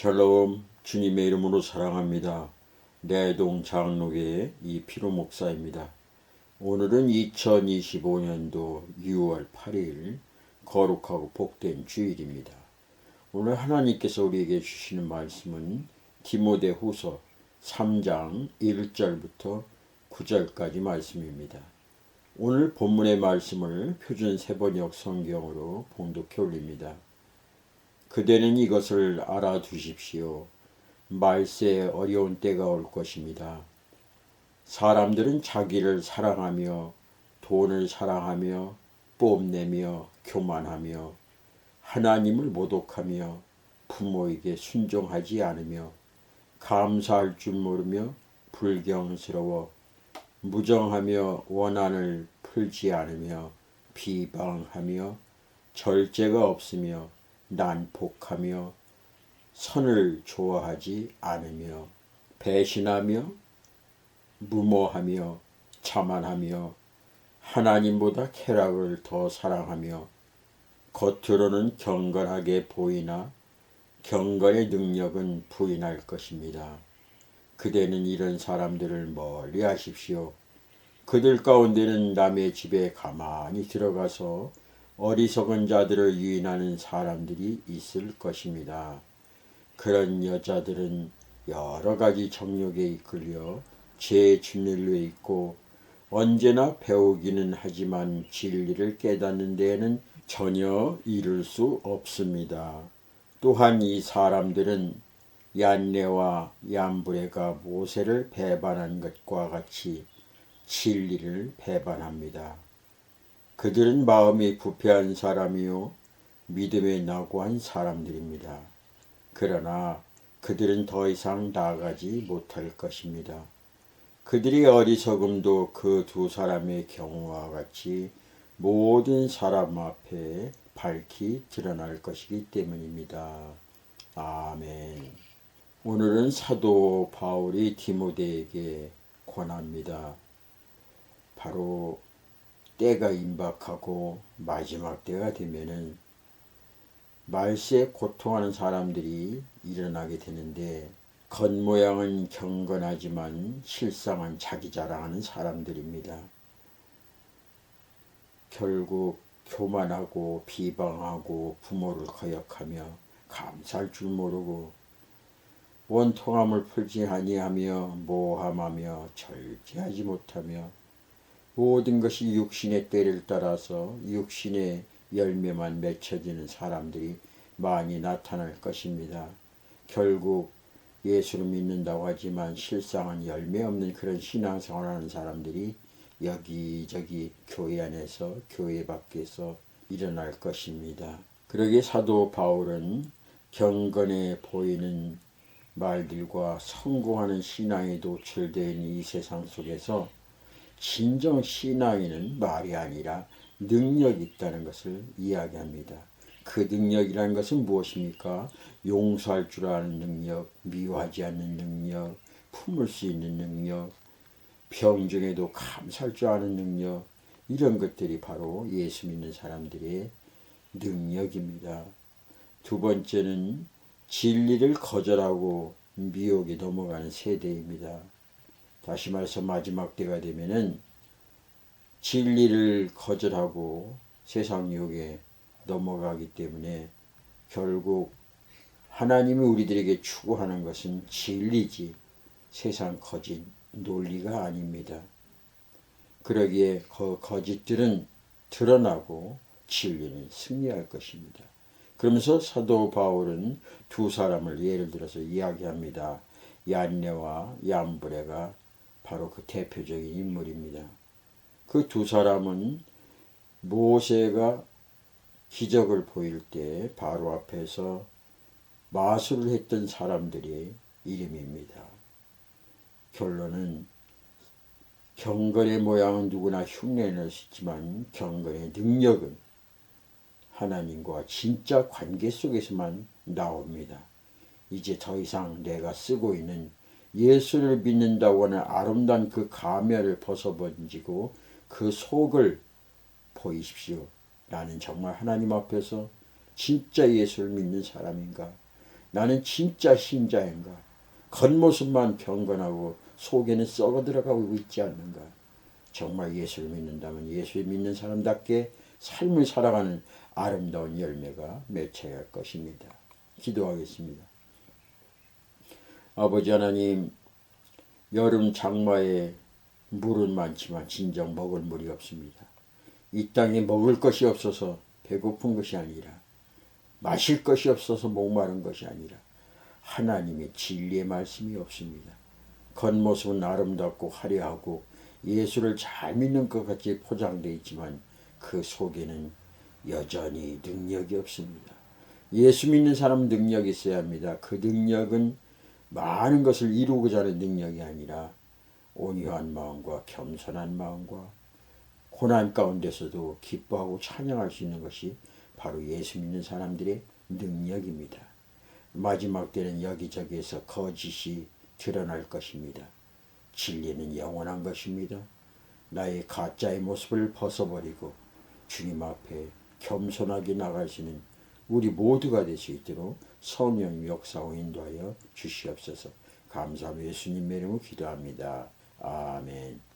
샬롬 주님의 이름으로 사랑합니다. 내동 장로교의 이피로 목사입니다. 오늘은 2025년도 6월 8일 거룩하고 복된 주일입니다. 오늘 하나님께서 우리에게 주시는 말씀은 디모데 후서 3장 1절부터 9절까지 말씀입니다. 오늘 본문의 말씀을 표준 세번역 성경으로 봉독해 올립니다. 그대는 이것을 알아두십시오. 말세에 어려운 때가 올 것입니다. 사람들은 자기를 사랑하며 돈을 사랑하며 뽐내며 교만하며 하나님을 모독하며 부모에게 순종하지 않으며 감사할 줄 모르며 불경스러워 무정하며 원한을 풀지 않으며 비방하며 절제가 없으며 난폭하며 선을 좋아하지 않으며 배신하며 무모하며 자만하며 하나님보다 쾌락을 더 사랑하며 겉으로는 경건하게 보이나 경건의 능력은 부인할 것입니다. 그대는 이런 사람들을 멀리 하십시오. 그들 가운데는 남의 집에 가만히 들어가서 어리석은 자들을 유인하는 사람들이 있을 것입니다. 그런 여자들은 여러 가지 정욕에 이끌려 제 진리에 있고 언제나 배우기는 하지만 진리를 깨닫는 데에는 전혀 이룰 수 없습니다. 또한 이 사람들은 얀네와 얀브레가 모세를 배반한 것과 같이 진리를 배반합니다. 그들은 마음이 부패한 사람이요 믿음에 낙오한 사람들입니다. 그러나 그들은 더 이상 나아가지 못할 것입니다. 그들의 어리석음도 그 두 사람의 경우와 같이 모든 사람 앞에 밝히 드러날 것이기 때문입니다. 아멘. 오늘은 사도 바울이 디모데에게 권합니다. 바로 때가 임박하고 마지막 때가 되면은 말세에 고통하는 사람들이 일어나게 되는데 겉모양은 경건하지만 실상은 자기 자랑하는 사람들입니다. 결국 교만하고 비방하고 부모를 거역하며 감사할 줄 모르고 원통함을 풀지 아니하며 모함하며 절제하지 못하며 모든 것이 육신의 때를 따라서 육신의 열매만 맺혀지는 사람들이 많이 나타날 것입니다. 결국 예수를 믿는다고 하지만 실상은 열매 없는 그런 신앙생활하는 사람들이 여기저기 교회 안에서 교회 밖에서 일어날 것입니다. 그러게 사도 바울은 경건해 보이는 말들과 성공하는 신앙에 있는 이 세상 속에서 진정 신앙에는 말이 아니라 능력이 있다는 것을 이야기합니다. 그 능력이라는 것은 무엇입니까? 용서할 줄 아는 능력, 미워하지 않는 능력, 품을 수 있는 능력, 병중에도 감사할 줄 아는 능력, 이런 것들이 바로 예수 믿는 사람들의 능력입니다. 두 번째는 진리를 거절하고 미혹에 넘어가는 세대입니다. 다시 말해서 마지막 때가 되면은 진리를 거절하고 세상 유혹에 넘어가기 때문에 결국 하나님이 우리들에게 추구하는 것은 진리지 세상 거짓 논리가 아닙니다. 그러기에 그 거짓들은 드러나고 진리는 승리할 것입니다. 그러면서 사도 바울은 두 사람을 예를 들어서 이야기합니다. 얀네와 얀브레가 바로 그 대표적인 인물입니다. 그 두 사람은 모세가 기적을 보일 때 바로 앞에서 마술을 했던 사람들의 이름입니다. 결론은 경건의 모양은 누구나 흉내낼 수 있지만 경건의 능력은 하나님과 진짜 관계 속에서만 나옵니다. 이제 더 이상 내가 쓰고 있는 예수를 믿는다고 하는 아름다운 그 가면을 벗어번지고 그 속을 보이십시오. 나는 정말 하나님 앞에서 진짜 예수를 믿는 사람인가? 나는 진짜 신자인가? 겉모습만 경건하고 속에는 썩어 들어가고 있지 않는가? 정말 예수를 믿는다면 예수를 믿는 사람답게 삶을 살아가는 아름다운 열매가 맺혀야 할 것입니다. 기도하겠습니다. 아버지 하나님, 여름 장마에 물은 많지만 진정 먹을 물이 없습니다. 이 땅에 먹을 것이 없어서 배고픈 것이 아니라 마실 것이 없어서 목마른 것이 아니라 하나님의 진리의 말씀이 없습니다. 겉모습은 아름답고 화려하고 예수를 잘 믿는 것 같이 포장되어 있지만 그 속에는 여전히 능력이 없습니다. 예수 믿는 사람은 능력이 있어야 합니다. 그 능력은 많은 것을 이루고자 하는 능력이 아니라 온유한 마음과 겸손한 마음과 고난 가운데서도 기뻐하고 찬양할 수 있는 것이 바로 예수 믿는 사람들의 능력입니다. 마지막 때는 여기저기에서 거짓이 드러날 것입니다. 진리는 영원한 것입니다. 나의 가짜의 모습을 벗어버리고 주님 앞에 겸손하게 나가시는 우리 모두가 될 수 있도록 성령 역사を인도하여 주시옵소서. 감사하며 예수님 이름으로 기도합니다. 아멘.